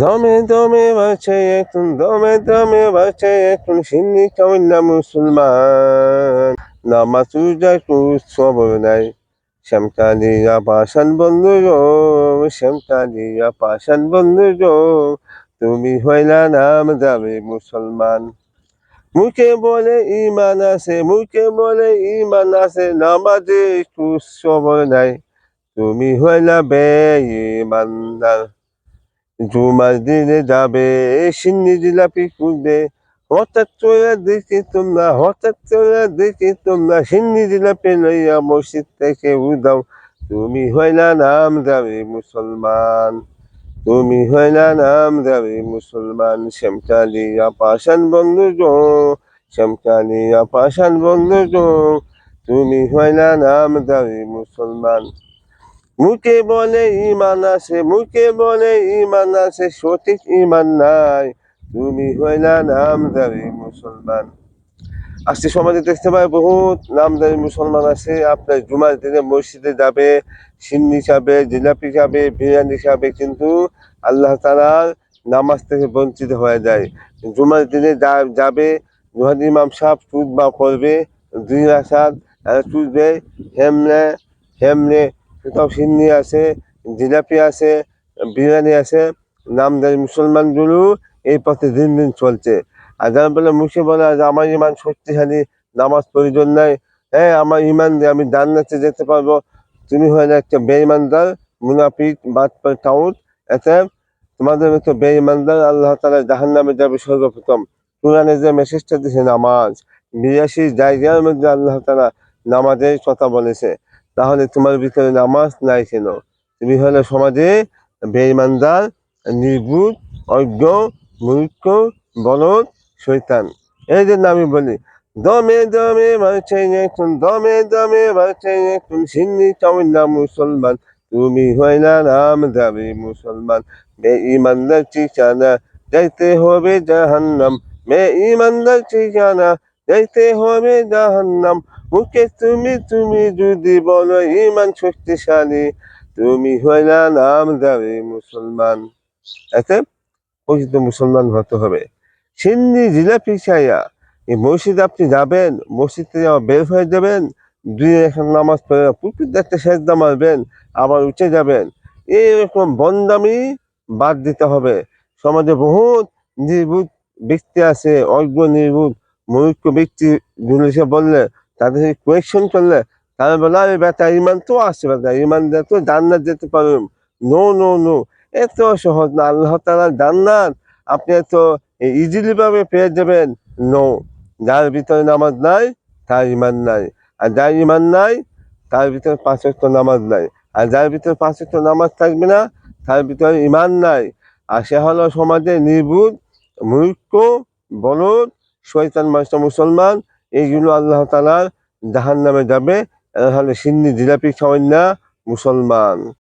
দমে দমে বাঁচে এখন দমে দমে বাঁচে এখন সিন্নি কামিল্লা মুসলমান। নামাজ উজায় উৎসব নাই, শ্যামকালিয়া পাশান বন্ধু গো, শ্যামকালিয়া পাশান বন্ধু গো, তুমি হইলা নাম যাবে মুসলমান। মুখে বলে ইমান আছে, মুখে বলে ইমান আছে, নামাজে উৎসব নাই, তুমি হইলা বে ইমানদার জুমার দিনে যাবে, সিন্নি জিলাপি খুঁজবে। হঠাৎ চলে দেখি তোমরা, হঠাৎ চলে দেখি তোমরা, সিন্নি জিলাপি লইয়া মসজিদ থেকে উদাও তুমি হইলা নাম যাবে মুসলমান, তুমি হইলা নাম যাবে মুসলমান। শ্যামকালিয়া পাশান বন্ধু জো শ্যামকালিয়া পাশান বন্ধু জো তুমি হইলা নাম যাবে মুসলমান। মুখে বলে ইমান আছে, মুখে বলে ইমান আছে, সঠিক ইমান নাই। তুমি হইলা নামদারি মুসলমান। আজকে সমাজে দেখতে পাই বহুত নামদারি মুসলমান আছে। আপনার জুমার দিনে মসজিদে যাবে, সিন্নি খাবে, জিলাপি খাবে, বিরিয়ানি খাবে, কিন্তু আল্লাহ তালার নামাজ থেকে বঞ্চিত হয়ে যায়। জুমার দিনে যাবে জুহাদ ইমাম সাহেব তুদবা করবে, দুই রাখাত তুলবে হেমনে হেমনে কোথাও সিন্নি আছে, জিলাপি আছে, বিরিয়ানি আছে নামদারি মুসলমানগুলো এই পথে দিন দিন চলছে। আর যারা বলে মুখে বলে যে আমার ইমান শক্তিশালী, নামাজ প্রয়োজন নাই হ্যাঁ আমার ইমান দিয়ে আমি জান্নাতে যেতে পারব। তুমি হলে একটা বেঈমানদার, মুনাফিক, বাদ টাউট এতে তোমাদের মতো বেঈমানদার আল্লাহ তালা জাহান নামে যাবে সর্বপ্রথম। কোরআনে যে মেসেজটা দিছে নামাজ, বিরাশি জায়গার মধ্যে আল্লাহ তালা নামাজের কথা বলেছে। তাহলে তোমার ভিতরে নামাজ নাই কেন? তুমি হলে সমাজে বেঈমানদার নির্বুধ অজ্ঞ, মূর্খ, বলদ শৈতান এই জন্য আমি বলি, দমে দমে এখন দমে দমে সিন্নি চাউল্লা মুসলমান, তুমি হইলা রাম যাবে মুসলমান। বে ইমানদার ঠিকানা যাইতে হবে জাহান্নাম বে ইমানদার ঠিকানা যাইতে হবে জাহান্নাম। মুখে তুমি তুমি যদি বলো ইমান শক্তিশালী, তুমি হইলা নাম যাবে মুসলমান। এতে প্রকৃত মুসলমান হতে হবে। সিন্নি জিলাপি খাইয়া এই মসজিদে আপনি যাবেন, মসজিদ থেকে বের হয়ে যাবেন, দুই এখন নামাজ পড়ে পুকুর একটা শেষ মারবেন, আবার উঠে যাবেন। এইরকম বন্দামি বাদ দিতে হবে। সমাজে বহুত নির্বুধ ব্যক্তি আছে, অজ্ঞ নির্বুধ। মূর্খ ব্যক্তি গুলিকে বললে, তাদের কোয়েকশন করলে, তারা বলে আরে বেটা ইমান তো আছে বেটা, ইমান তো জান্নাত যেতে পারবেন নো নো নো এত সহজ না, আল্লাহ তালা জান্নাত আপনি এত ইজিলি ভাবে পেয়ে যাবেন। নো যার ভিতরে নামাজ নাই, তার ইমান নাই। আর যার ইমান নাই, তার ভিতরে পাঁচ ওয়াক্ত নামাজ নাই। আর যার ভিতরে পাঁচ ওয়াক্ত নামাজ থাকবে না, তার ভিতরে ইমান নাই। আর সে হলো সমাজে নির্বুধ মূর্খ, বলদ শয়তান মানুষটা মুসলমান এইগুলো আল্লাহ তালার জাহান নামে যাবে সিন্নি জিলাপি খাওয়ান না মুসলমান।